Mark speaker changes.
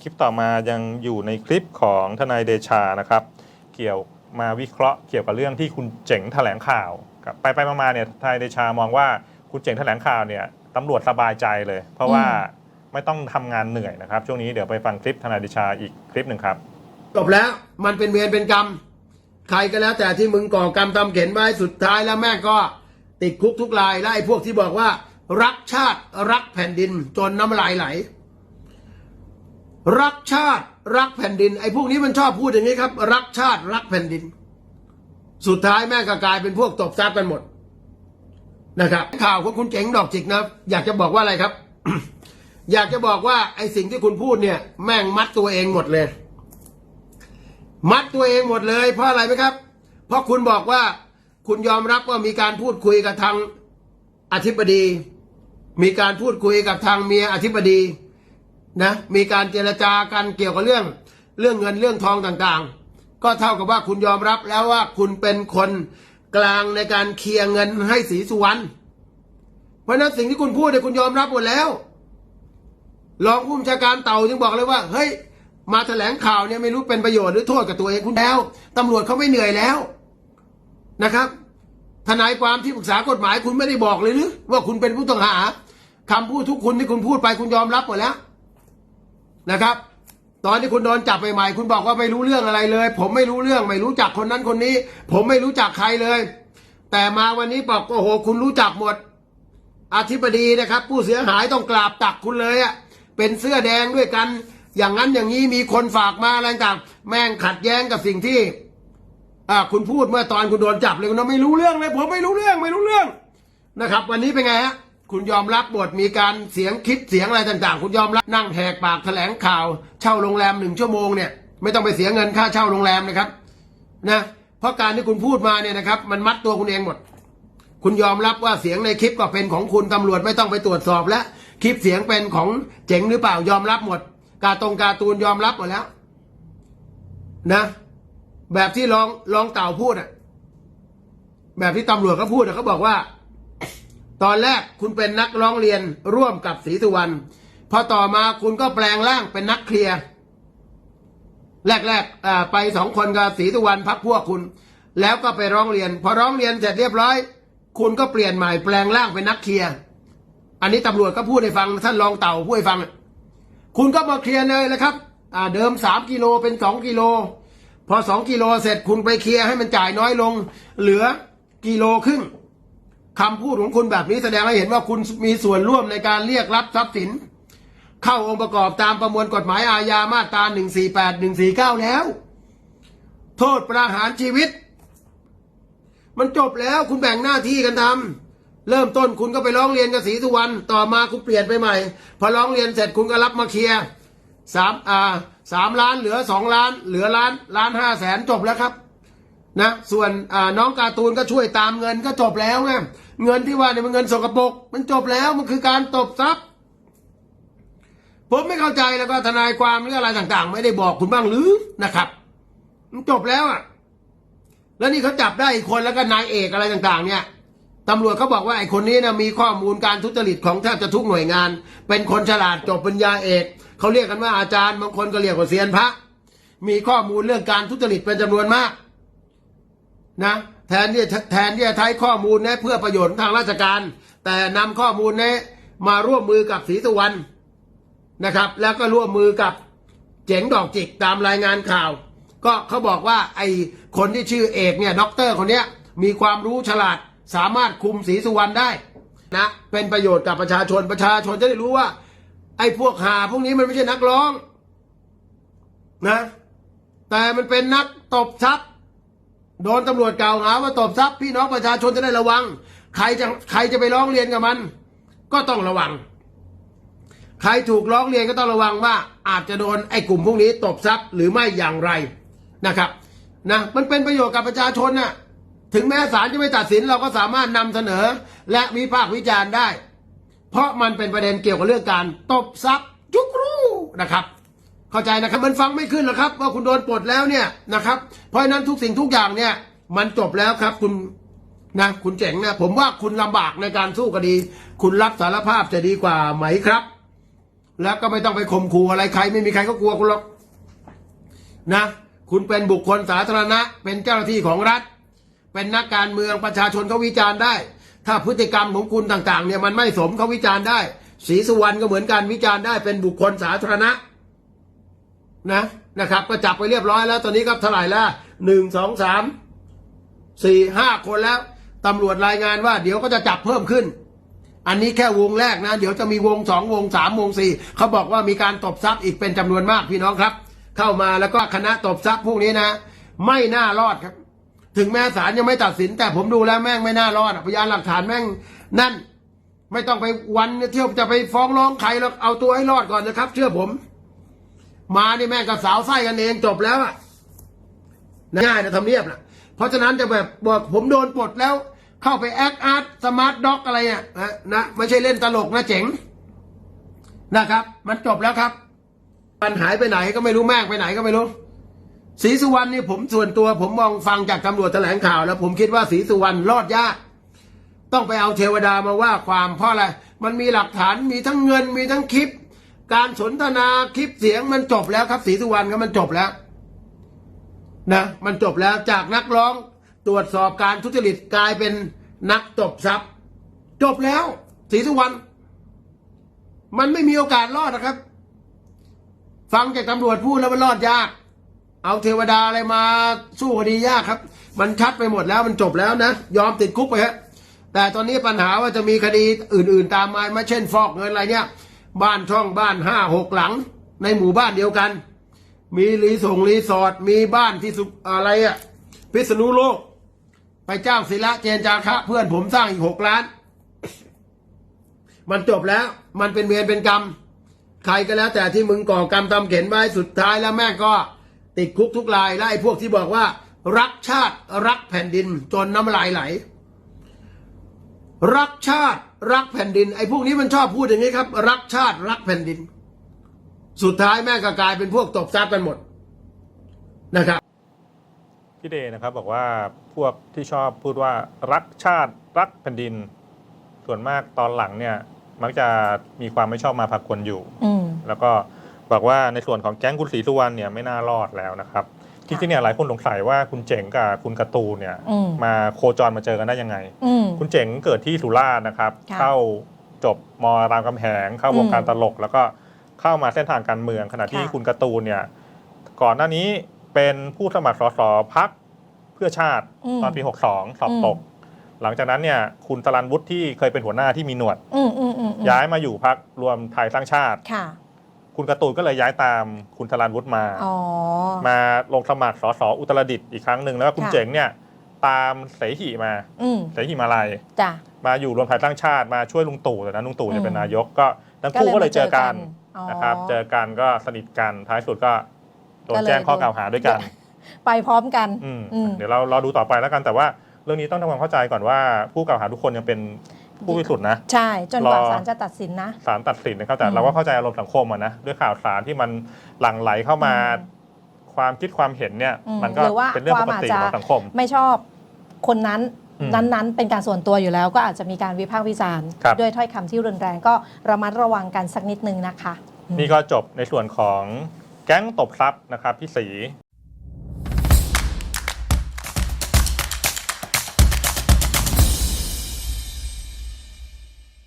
Speaker 1: คลิปต่อมายังอยู่ในคลิปของทนายเดชานะครับ เกี่ยวมาวิเคราะห์เกี่ยวกับเรื่องที่คุณเจ๋งแถลงข่าวครับไปไปมาๆเนี่ยทนายเดชามองว่าคุณเจ๋งแถลงข่าวเนี่ยตำรวจสบายใจเลย เพราะว่าไม่ต้องทำงานเหนื่อยนะครับ ช่วงนี้เดี๋ยวไปฟังคลิปทนายเดชาอีกคลิปหนึ่งครับ
Speaker 2: จบแล้วมันเป็นเวรเป็นกรรม ใครก็แล้วแต่ที่มึงก่อกรรมทำเข็นไว้สุดท้ายแล้วแม่งก็ติดคุกทุกรายและไอ้พวกที่บอกว่า รักชาติรักแผ่นดินจนน้ำลายไหล รักชาติรักแผ่นดิน ไอ้พวกนี้มันชอบพูดอย่างนี้ครับ รักชาติรักแผ่นดิน สุดท้ายแม่งก็กลายเป็นพวกตบทรัพย์กันหมดนะครับ ข่าวของคุณเจ๋งดอกจิกนะอยากจะบอกว่าอะไรครับ อยากจะบอกว่าไอ้สิ่งที่คุณพูดเนี่ย แม่งมัดตัวเองหมดเลย มัดตัวเองหมดเลย เพราะอะไรไหมครับ เพราะคุณบอกว่าคุณยอมรับว่ามีการพูดคุยกับทางอธิบดี มีการพูดคุยกับทางเมียอธิบดี นะมีการเจรจากันเกี่ยวกับเรื่อง เรื่องเงินเรื่องทองต่างๆ ก็เท่ากับว่าคุณยอมรับแล้วว่าคุณเป็นคนกลางในการเคลียร์เงินให้ศรีสุวรรณเพราะฉะนั้นสิ่งที่คุณพูดเนี่ยคุณยอมรับหมดแล้วรองผู้บัญชาการเต่าจึงบอกเลยว่าเฮ้ยมาแถลงข่าวเนี่ยไม่รู้เป็นประโยชน์หรือโทษกับตัวเองคุณแล้วตำรวจเขาไม่เหนื่อยแล้วนะครับทนายความที่ปรึกษากฎหมายคุณไม่ได้บอกเลยหรือว่าคุณเป็นผู้ต้องหาคำพูดทุกคุณที่คุณพูดไปคุณยอมรับหมดแล้ว นะครับ ตอนที่คุณโดนจับใหม่ๆคุณบอกว่าไม่รู้เรื่องอะไรเลย ผมไม่รู้เรื่องไม่รู้จักคนนั้นคนนี้ ผมไม่รู้จักใครเลย แต่มาวันนี้บอกโอ้โห คุณรู้จักหมดอธิบดีนะครับ ผู้เสียหายต้องกราบตักคุณเลยอะเป็นเสื้อแดงด้วยกัน อย่างนั้นอย่างนี้มีคนฝากมาอะไรต่างแม่งขัดแย้งกับสิ่งที่อ่าคุณพูดเมื่อตอนคุณโดนจับเลยคุณไม่รู้เรื่องเลยผมไม่รู้เรื่องไม่รู้เรื่องนะครับ วันนี้เป็นไงฮะ คุณยอมรับบทมีการเสียงคลิปเสียงอะไรต่างๆ คุณยอมรับนั่งแหกปากแถลงข่าว เช่าโรงแรมหนึ่งชั่วโมงเนี่ยไม่ต้องไปเสียเงินค่าเช่าโรงแรมนะครับนะเพราะการที่คุณพูดมาเนี่ยนะครับ มันมัดตัวคุณเองหมด คุณยอมรับว่าเสียงในคลิปก็เป็นของคุณตำรวจไม่ต้องไปตรวจสอบแล้วคลิปเสียงเป็นของเจ๋งหรือเปล่ายอมรับหมด การตรงการตูนยอมรับหมดแล้ว นะ แบบที่รองรองเต่าพูดอะแบบที่ตำรวจเขาพูดอะเขาบอกว่า ตอนแรกคุณเป็นนักร้องเรียนร่วมกับศรีสุวรรณพอต่อมาคุณก็แปลงร่างเป็นนักเคลียร์แรกๆไปสองคนกับศรีสุวรรณพักพวกคุณ แล้วก็ไปร้องเรียน พอร้องเรียนเสร็จเรียบร้อย คุณก็เปลี่ยนใหม่แปลงร่างเป็นนักเคลียร์อันนี้ตำรวจก็พูดให้ฟังท่านรองเต่าพูดให้ฟัง คุณก็มาเคลียร์เลยนะครับเดิมสามกิโลเป็นสองกิโลพอสองกิโลเสร็จคุณไปเคลียร์ให้มันจ่ายน้อยลง เหลือกิโลครึ่ง คำพูดของคุณแบบนี้แสดงให้เห็นว่าคุณมีส่วนร่วมในการเรียกรับทรัพย์สิน เข้าองค์ประกอบตามประมวลกฎหมายอาญามาตรา 148 149 แล้ว โทษประหารชีวิต มันจบแล้วคุณแบ่งหน้าที่กันทำเริ่มต้นคุณก็ไปร้องเรียนกับศรีสุวรรณต่อมาคุณเปลี่ยนไปใหม่ พอร้องเรียนเสร็จคุณก็รับมาเคลียร์สามอ่าสามล้านเหลือสองล้าน เหลือล้านล้านห้าแสนจบแล้วครับ นะส่วนน้องการ์ตูนก็ช่วยตามเงินก็จบแล้วไงเงินที่ว่าเนี่ยมันเงินสกปรกมันจบแล้วมันคือการตบทรัพย์ผมไม่เข้าใจแล้วก็ทนายความหรืออะไรต่างๆ ไม่ได้บอกคุณบ้างหรือนะครับมันจบแล้วอะแล้วนี่เขาจับได้อีกคนแล้วก็นายเอกอะไรต่างๆ เนี่ยตำรวจเขาบอกว่าไอ้คนนี้นะมีข้อมูลการทุจริตของแทบจะทุกหน่วยงาน เป็นคนฉลาดจบปริญญาเอกเขาเรียกกันว่าอาจารย์บางคนก็เรียกว่าเซียนพระ มีข้อมูลเรื่องการทุจริตเป็นจำนวนมาก นะแทนที่แทนที่จะใช้ข้อมูลเนี้เพื่อประโยชน์ทางราชการ แต่นำข้อมูลเนี้มาร่วมมือกับศรีสุวรรณนะครับ แล้วก็ร่วมมือกับเจ๋งดอกจิกตามรายงานข่าว ก็เขาบอกว่าไอ้คนที่ชื่อเอกเนี่ยด็อกเตอร์คนเนี้ยมีความรู้ฉลาดสามารถคุมศรีสุวรรณได้นะเป็นประโยชน์กับประชาชนประชาชนจะได้รู้ว่า ไอ้พวกหาพวกนี้มันไม่ใช่นักร้องนะแต่มันเป็นนักตบทรัพย์ โดนตำรวจกล่าวหาว่าตบทรัพย์พี่น้องประชาชนจะได้ระวัง ใครจะใครจะไปร้องเรียนกับมัน ก็ต้องระวัง ใครถูกร้องเรียนก็ต้องระวังว่า อาจจะโดนไอ้กลุ่มพวกนี้ตบทรัพย์หรือไม่อย่างไรนะครับนะมันเป็นประโยชน์กับประชาชนน่ะถึงแม้ศาลจะไม่ตัดสินเราก็สามารถนำเสนอ และวิพากษ์วิจารณ์ได้ เพราะมันเป็นประเด็นเกี่ยวกับเรื่องการตบทรัพย์จุกรูนะครับ เข้าใจนะครับมันฟังไม่ขึ้นหรอกครับ ว่าคุณโดนปลดแล้วเนี่ยนะครับเพราะฉะนั้นทุกสิ่งทุกอย่างเนี่ย มันจบแล้วครับ คุณนะคุณเจ๋งนะผมว่าคุณลำบากในการสู้คดี คุณรับสารภาพจะดีกว่าไหมครับ แล้วก็ไม่ต้องไปข่มขู่อะไรใคร ไม่มีใครก็กลัวคุณหรอกนะ คุณเป็นบุคคลสาธารณะ เป็นเจ้าหน้าที่ของรัฐ เป็นนักการเมืองประชาชนเขาวิจารณ์ได้ ถ้าพฤติกรรมของคุณต่าง ๆ เนี่ยมันไม่สมเขาวิจารณ์ได้ศรีสุวรรณก็เหมือนกันวิจารณ์ได้เป็นบุคคลสาธารณะ นะนะครับ ก็จับไปเรียบร้อยแล้ว ตอนนี้ก็เท่าไหร่ละหนึ่งสองสามสี่ห้าคนแล้วตำรวจรายงานว่า เดี๋ยวก็จะจับเพิ่มขึ้น อันนี้แค่วงแรกนะ เดี๋ยวจะมีวงสองวงสามวงสี่เขาบอกว่ามีการตบทรัพย์อีกเป็นจำนวนมากพี่น้องครับ เข้ามาแล้วก็คณะตบทรัพย์พวกนี้นะ ไม่น่ารอดครับ ถึงแม้ศาลยังไม่ตัดสิน แต่ผมดูแล้วแม่งไม่น่ารอดพยานหลักฐานแม่งนั่นไม่ต้องไปวันเที่ยวจะไปฟ้องร้องใครแล้วเอาตัวให้รอดก่อนนะครับ เชื่อผม มานี่แม่งกับสาวไส้กันเองจบแล้วอะง่ายนะทำเนียบนะเพราะฉะนั้นจะแบบบอกผมโดนปลดแล้ว เข้าไปแอคอาร์ตสมาร์ทด็อกอะไรเนี่ยนะนะไม่ใช่เล่นตลกนะเจ๋งนะครับ มันจบแล้วครับมันหายไปไหนก็ไม่รู้แม่งไปไหนก็ไม่รู้ศรีสุวรรณนี่ผมส่วนตัวผมมองฟังจากตำรวจแถลงข่าว แล้วผมคิดว่าศรีสุวรรณรอดยากต้องไปเอาเทวดามาว่าความเพราะอะไร มันมีหลักฐานมีทั้งเงินมีทั้งคลิป การสนทนาคลิปเสียงมันจบแล้วครับศรีสุวรรณครับมันจบแล้วนะมันจบแล้วจากนักร้องตรวจสอบการทุจริตกลายเป็นนักตบทรัพย์ จบแล้วศรีสุวรรณมันไม่มีโอกาสรอดนะครับ ฟังจากตำรวจพูดแล้วมันรอดยาก เอาเทวดาอะไรมาสู้คดียากครับ มันชัดไปหมดแล้วมันจบแล้วนะ ยอมติดคุกไปฮะแต่ตอนนี้ปัญหาว่าจะมีคดีอื่น ๆ ตามมาไมาเช่น ฟอกเงินอะไรเนี่ย บ้านช่องบ้านห้าหกหลัง ในหมู่บ้านเดียวกัน มีรีสงรีสอร์ทมีบ้านที่สุอะไรอะพิษณุโลก ไปจ้างศิละเจนจาคะ เพื่อนผมสร้างอีกหกล้าน มันจบแล้ว มันเป็นเวรเป็นกรรม ใครก็แล้ว แต่ที่มึงก่อกรรมทำเข็นไว้สุดท้ายแล้วแม่ก็ ติดคุกทุกรายและไอ้พวกที่บอกว่า รักชาติรักแผ่นดินจนน้ำลายไหล รักชาติ รักแผ่นดิน ไอ้พวกนี้มันชอบพูดอย่างนี้ครับ รักชาติรักแผ่นดิน สุดท้ายแม่งก็กลายเป็นพวกตบทรัพย์กันหมดนะครับ
Speaker 1: พี่เดย์นะครับบอกว่าพวกที่ชอบพูดว่ารักชาติรักแผ่นดิน ส่วนมากตอนหลังเนี่ย มักจะมีความไม่ชอบมาพากลอยู่
Speaker 3: อืม
Speaker 1: แล้วก็บอกว่าในส่วนของแก๊งคุณศรีสุวรรณเนี่ยไม่น่ารอดแล้วนะครับ จริงๆเนี่ยหลายคนสงสัยว่าคุณเจ๋งกับคุณการะตูนเนี่ย
Speaker 3: อืม
Speaker 1: มาโคจรมาเจอกันได้ยังไง
Speaker 3: อืม
Speaker 1: คุณเจ๋งเกิดที่สุราษฎร์นะครับ
Speaker 3: ค่ะ
Speaker 1: เข้าจบมรามคำแหงเข้าวงการ
Speaker 3: อืม
Speaker 1: ตลก แล้วก็เข้ามาเส้นทางการเมืองขณะที่
Speaker 3: ค่ะ
Speaker 1: คุณการะตูนเนี่ยก่อนหน้านี้เป็นผู้สมัครสสพักเพื่อชาติ
Speaker 3: ม
Speaker 1: ตอนปี 62 สอบตก หลังจากนั้นเนี่ยคุณตรันวุฒิที่เคยเป็นหัวหน้าที่มีหนวด
Speaker 3: อืมอืมอืมอืม
Speaker 1: ย้ายมาอยู่พักรวมไทยสร้างชาติ
Speaker 3: ค่ะ
Speaker 1: คุณการะตูนก็เลยย้ายตามคุณตรันวุฒิมา
Speaker 3: อ๋อ
Speaker 1: มาลงสมัครสสอุตรดิตถ์อีกครั้งหนึ่งแล้วก็คุณ
Speaker 3: ค่ะ
Speaker 1: เจ๋งเนี่ยตามเสหิมา
Speaker 3: อืม
Speaker 1: เสหิมาลัย
Speaker 3: จ้ะ
Speaker 1: มาอยู่รวมไทยสร้างชาติมาช่วยลุงตู่แต่นั้นลุงตู่จะเป็น
Speaker 3: อืม
Speaker 1: นายกก็ทั้งคู่ก็เลยเจอกัน
Speaker 3: อ๋อ
Speaker 1: นะครับ เจอกันก็สนิทกันท้ายสุดก็โดน
Speaker 3: ก็เลย
Speaker 1: แจ้งข้อกล่าวหาด้วยกัน
Speaker 3: ไปพร้อมกัน
Speaker 1: อืม
Speaker 3: อืม
Speaker 1: เดี๋ยวเรารอดูต่อไปแล้วกันแต่ว่า เรื่องนี้ต้องทำความเข้าใจก่อนว่าผู้กล่าวหาทุกคนยังเป็น ผู้บริสุทธิ์นะ
Speaker 3: ใช่ จนกว่า
Speaker 1: รอ
Speaker 3: ศาลจะตัดสินนะ
Speaker 1: ศาลตัดสินนะครับแต่
Speaker 3: อืม
Speaker 1: เราก็เข้าใจอารมณ์สังคมอะนะด้วยข่าวสารที่มันหลั่งไหลเข้ามา
Speaker 3: อืม
Speaker 1: ความคิดความเห็นเนี่ย
Speaker 3: อืม
Speaker 1: มันก็
Speaker 3: หรือว่า
Speaker 1: เป็นเรื่อง
Speaker 3: ค
Speaker 1: ป
Speaker 3: วาม
Speaker 1: ก
Speaker 3: อาจ
Speaker 1: ติ
Speaker 3: จะ
Speaker 1: ของสังคม
Speaker 3: ไม่ชอบคนนั้น
Speaker 1: อืม
Speaker 3: นั้นๆ เป็นการส่วนตัวอยู่แล้วก็อาจจะมีการวิพากษ์วิจารณ์
Speaker 1: ครับ
Speaker 3: ด้วยถ้อยคำที่รุนแรงก็ระมัดระวังกันสักนิดนึงนะคะ
Speaker 1: นี่ก็จบในส่วนของแก๊งตบทรัพย์นะครับพี่สี